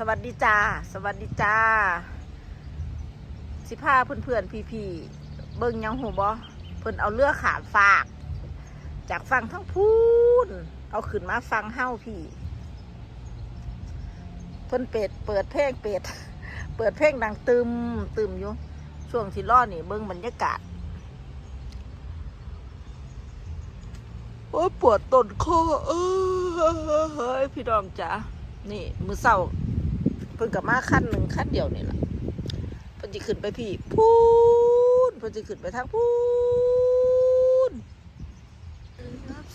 สวัสดีจ้า สวัสดีจ้า สิพาเพื่อนเพื่อนพี่พี่เบิ่งยังหูบ่เพิ่อนเอาเรือขามฟาก จากฝั่งทั้งพูนเอาขึ้นมาฟังเฮ้าพี่ เพิ่นเป็ดเปิดเพลงเป็ด เปิดเพลงดังตึมตึมอยู่ ช่วงที่รอดนี่เบิ่งบรรยากาศโอ้ยปวดต้นคอเฮ้ยพี่ดองจ๋านี่ มือเศร้า เพิ่งกับมาขั้นหนึ่งขั้นเดียวนี่แหละเพิ่นจะขึ้นไปพี่พูนเพิ่นจะขึ้นไปทางพูน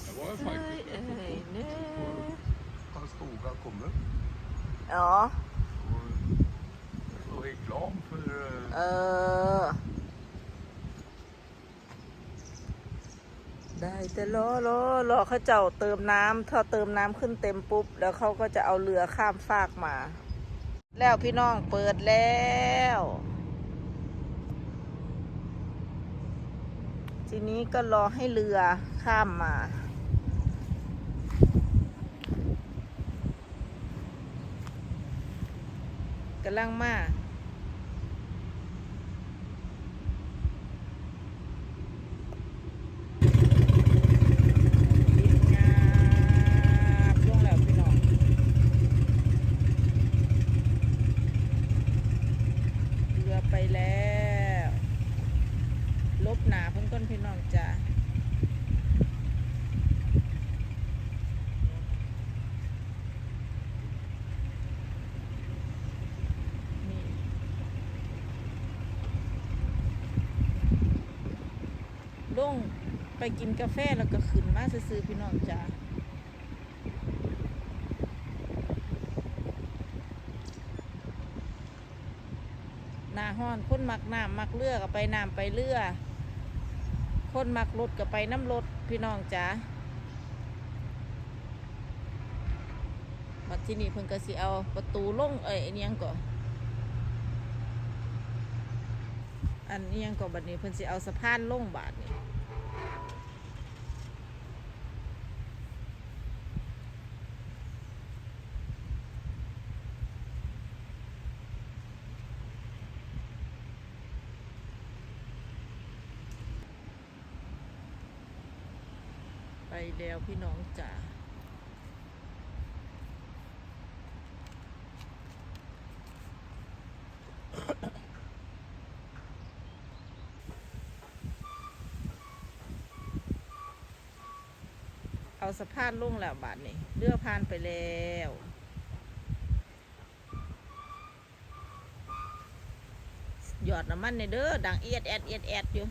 Det var ju เอ้ย faktiskt เอ้ยเน่ Karlskoga kommer. อ๋อ Och reklam för เอ eh, อได้แต่รอรอรอเขาเจ้าเติมน้ำถ้าเติมน้ำขึ้นเต็มปุ๊บ แล้วเขาก็จะเอาเรือข้ามฟากมา แล้วพี่น้องเปิดแล้ว ทีนี้ก็รอให้เรือข้ามมา กำลังมากดงานล่วงแล้วพี่น้องเรือไปแล้ว ล บหนาเพิ่นก้นพี่น้องจ้านี่ลงไปกินกาแฟแล้วก็ขึ้นมาซื้อพี่น้องจ้าหน้าห้อนคนมักน้ำมักเรือกไปน้ำไปเรือ คนมักรถกับไปน้ำรถพี่น้องจ๋าบัดที่นี่เพิ่นก็สิเอาประตูลงเอ้ยอันนี้ยังก่อนอันนี้ยังก่อนบัดนี้เพิ่นสิเอาสะพานลงบาดนี่ ไปแล้วพี่น้องจ๋าเอาสะพานลุ่งแล้วบาทนี่เรือพานไปแล้วหยอดน้ำมันในเด้อดังเอียดแอดเอียดแอดอยู่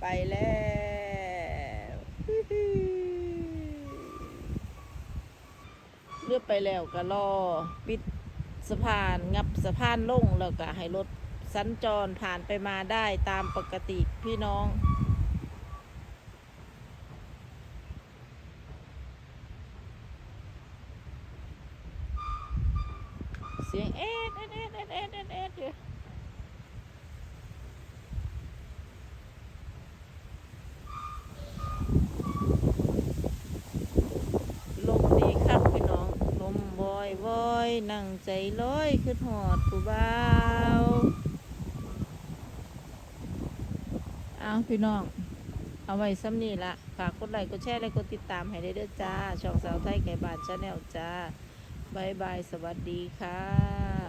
ไปแล้วเลือกไปแล้วก็รอปิดสะพานงับสะพานลงแล้วก็ให้รถสัญจรผ่านไปมาได้ตามปกติพี่น้องเสียงเอ็ดเอ็ดเอ็ดเอ็ดเอ็ดเอ็ดเอ็ดอยู่ ลมดีครับพี่น้อง ลมบอยว อยนั่งใจลอยขึ้นหอดผู้บ่าวเอาพี่น้อง เอาไว้ซ้ำนี่ละฝากกดไลค์กดแชร์และกดติดตามให้ได้เด้อจ้า ช่องสาวไทยไก่บาทชาแนลจ้าบายบาย สวัสดีค่ะ